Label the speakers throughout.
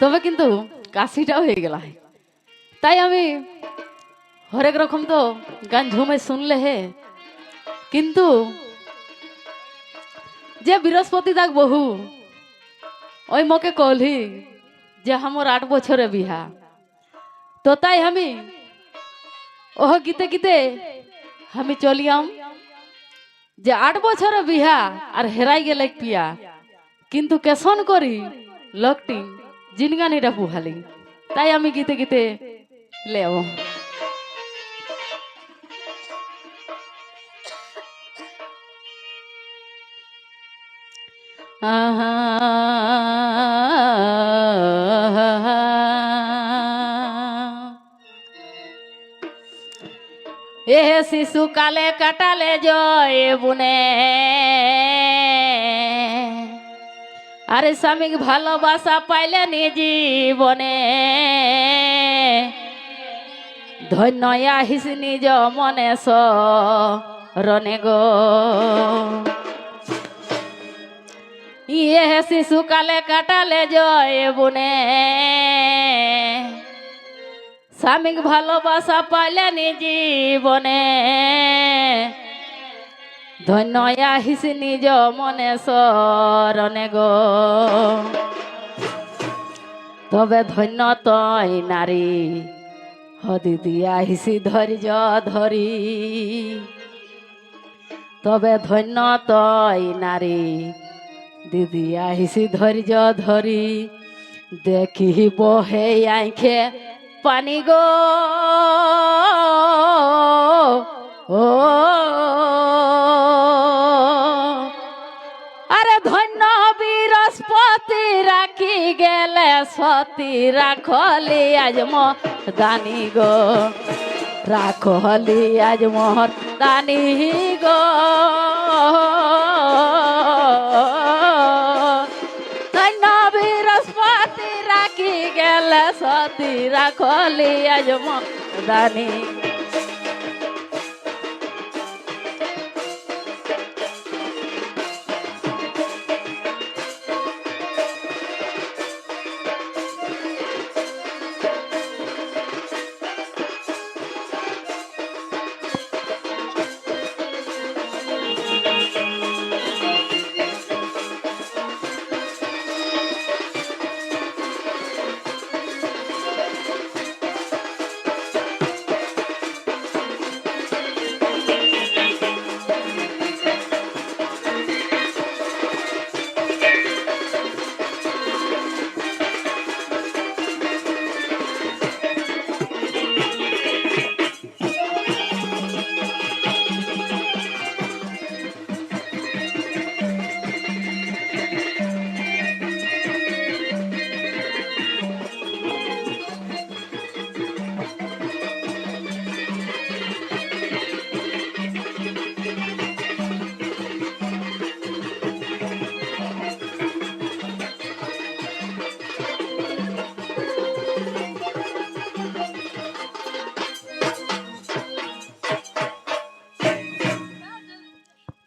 Speaker 1: তবে কিন্তু কাশিটাও হয়ে গেল। তাই আমি হরেক রকম তো গান ঝুমে শুনলে হে। কিন্তু যে বৃহস্পতি দাগ বহু, ওই মকে কলহি যে আমার আট বছরে বিহা। তো তাই আমি ওহ গীতে গীতে আমি চলিয়াম যে আট বছরে বিহা আর হেরাই গেলে পিয়া। কিন্তু কেসন করি? লোকটি জিনগানিটা পুহালি তাই আমি গীতে গীতে লেও। এ শিশু কালে কাটালে জয় বুনে। আরে স্বামী ভালোবাসা পাইলে নি জীবনে ধন্য আহিস নিজ মনে রনে গো ইয়ে শিশু কালে কাটালে জয় বুনে স্বামীক ভালোবাসা পাইলে নি জীবনে ধন্য আহিস নিজ মনে শরণে গো। তবে ধন্য তই নারী হদিদি আহিসি ধৈর্য ধরি। তবে ধন্য তই নারী দিদি আহিসি ধৈর্য ধরি। দেখি বহে আইখে পানি গো। ও রাখি গেলে সতী রাখলি আজ দানি গো? রাখলি আজ মোহর দানি গো বৃহস্পতি রাখি গেলে সতী রাখলি আজ দানি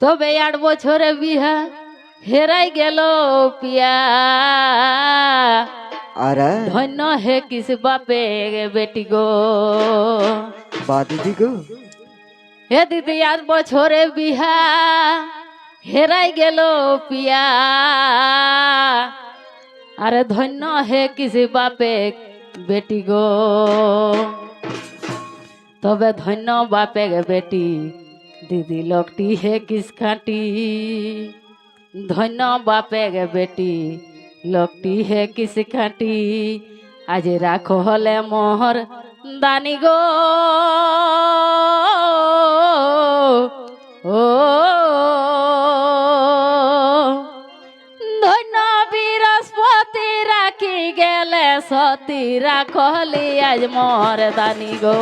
Speaker 1: তবে আট বছরে বিহা হেরাই গেল পিয়া।
Speaker 2: আরে
Speaker 1: ধন্য হে কিস বাপে বেটি গো।
Speaker 2: বা দিদি গো।
Speaker 1: হে দিদি আট বছরে বিহা হেরাই গেল পিয়া। আরে ধন্য হে কিস বাপে বেটি গো। তবে ধন্য বাপে বেটি দিদি লোকটি হে কিস খাটি। ধন্য বাপে গে বেটি, লোকটি হে কিস খাটি। আজ রাখো হলে মোহর দানি গো। ও, ধন্য বৃহস্পতি রাখি গেলে সতী রাখলি আজ মোর দানি গো।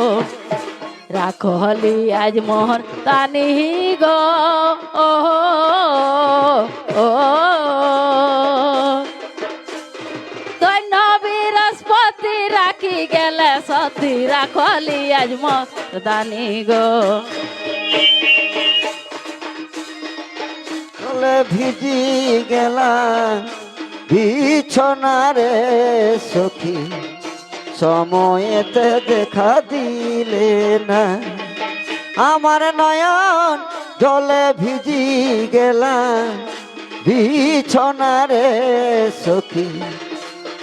Speaker 1: রাখলি আজ মোহর তানি গো। ও বৃহস্পতি রাখি গেলে সতী রাখলি আজ মোর দানি গো।
Speaker 2: ভিজি গেলা বিছনারে সখী। সময়েতে দেখা দিলে না আমার নয়ন জলে ভিজি গেলাম বিছনারে সখী,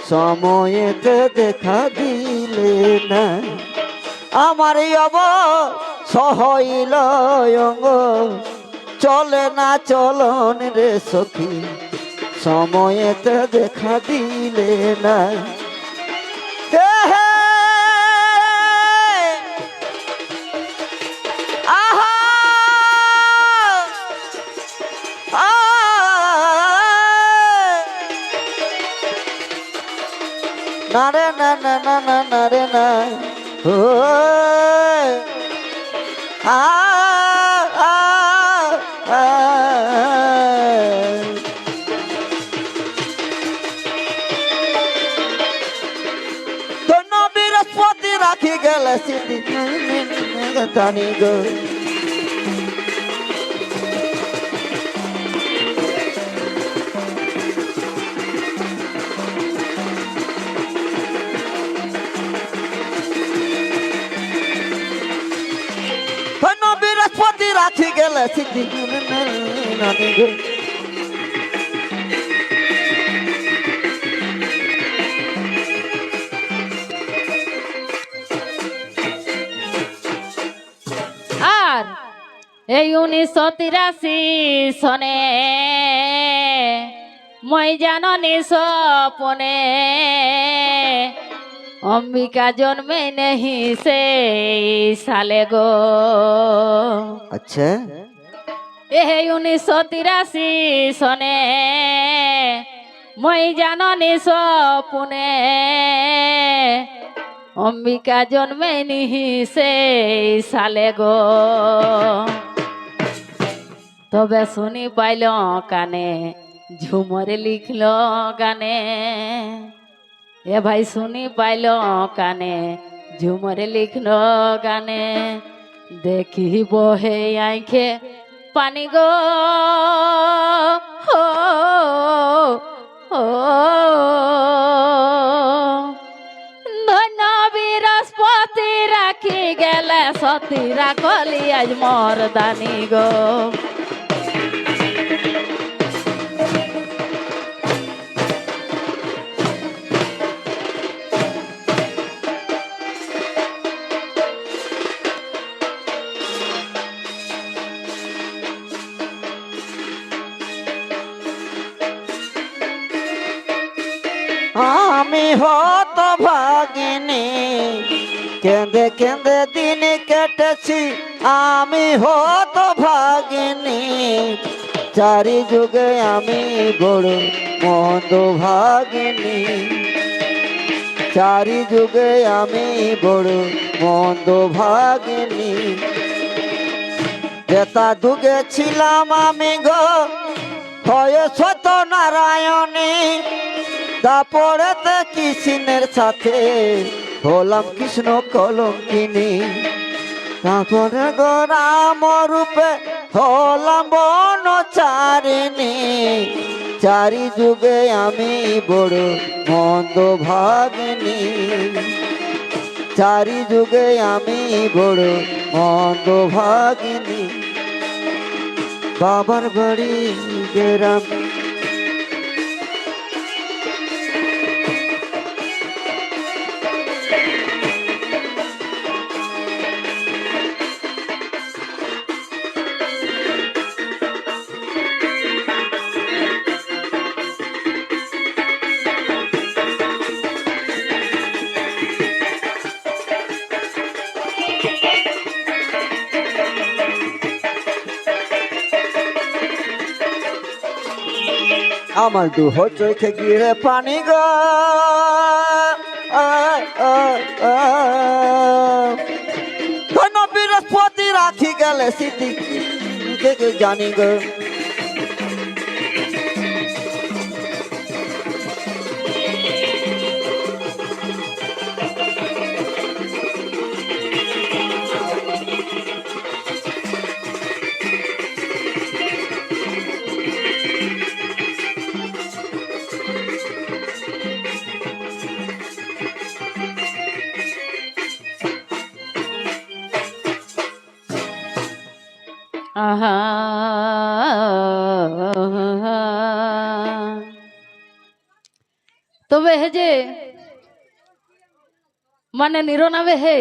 Speaker 2: সময়েতে দেখা দিলে না আমার অব সহইল চলে না চলন রে সখী, সময়েতে দেখা দিলে না না রে না না না না না রে না ও আ আ আ ধন্য বৃহস্পতি রাখি গেলে স্মৃতি জানি গো গো
Speaker 1: আর এই উনিশশো তিরাশি সনে মই জাননি সপনে অম্বিকা জন্মে নেহি সে সালে গো।
Speaker 2: আচ্ছা।
Speaker 1: এই উনিশশো তিরাশি সনে মই জাননি সপনে অম্বিকা জন্মে নিহি সে সালে গো। তবে শুনি পাইল কানে, ঝুমরে লিখল গানে। এ ভাই শুনি পাইল কানে, ঝুমরে লিখল গানে। দেখি বহে আইখে পানি গো হো, বৃহস্পতি রাখি গেলে সতী রাখলি আজ মরদানি গো।
Speaker 2: কেঁদে দিন কেটেছি, আমি হত ভাগিনী। চারি যুগে আমি বড় মন্দ ভাগিনী। চারি যুগে আমি বড় মন্দ ভাগিনী। যেতা যুগে ছিলাম আমি গো, হয় সত নারায়ণী। তারপরেতে কৃষ্ণের সাথে হলাম কৃষ্ণ কলঙ্কিনী। তারপরে গো রাম রূপে হলাম বনচারিণী। চারি যুগে আমি বড় মন্দ ভাগিনী। চারি যুগে আমি বড় মন্দ ভাগিনী। বাবার বাড়ি গেরাম আমার দুহ চোখে গিরে পানি গ। ধন্য বৃহস্পতি রাখি গেলে কে জানি গো
Speaker 1: আহা তবে হে যে মানে নিরনাবে হে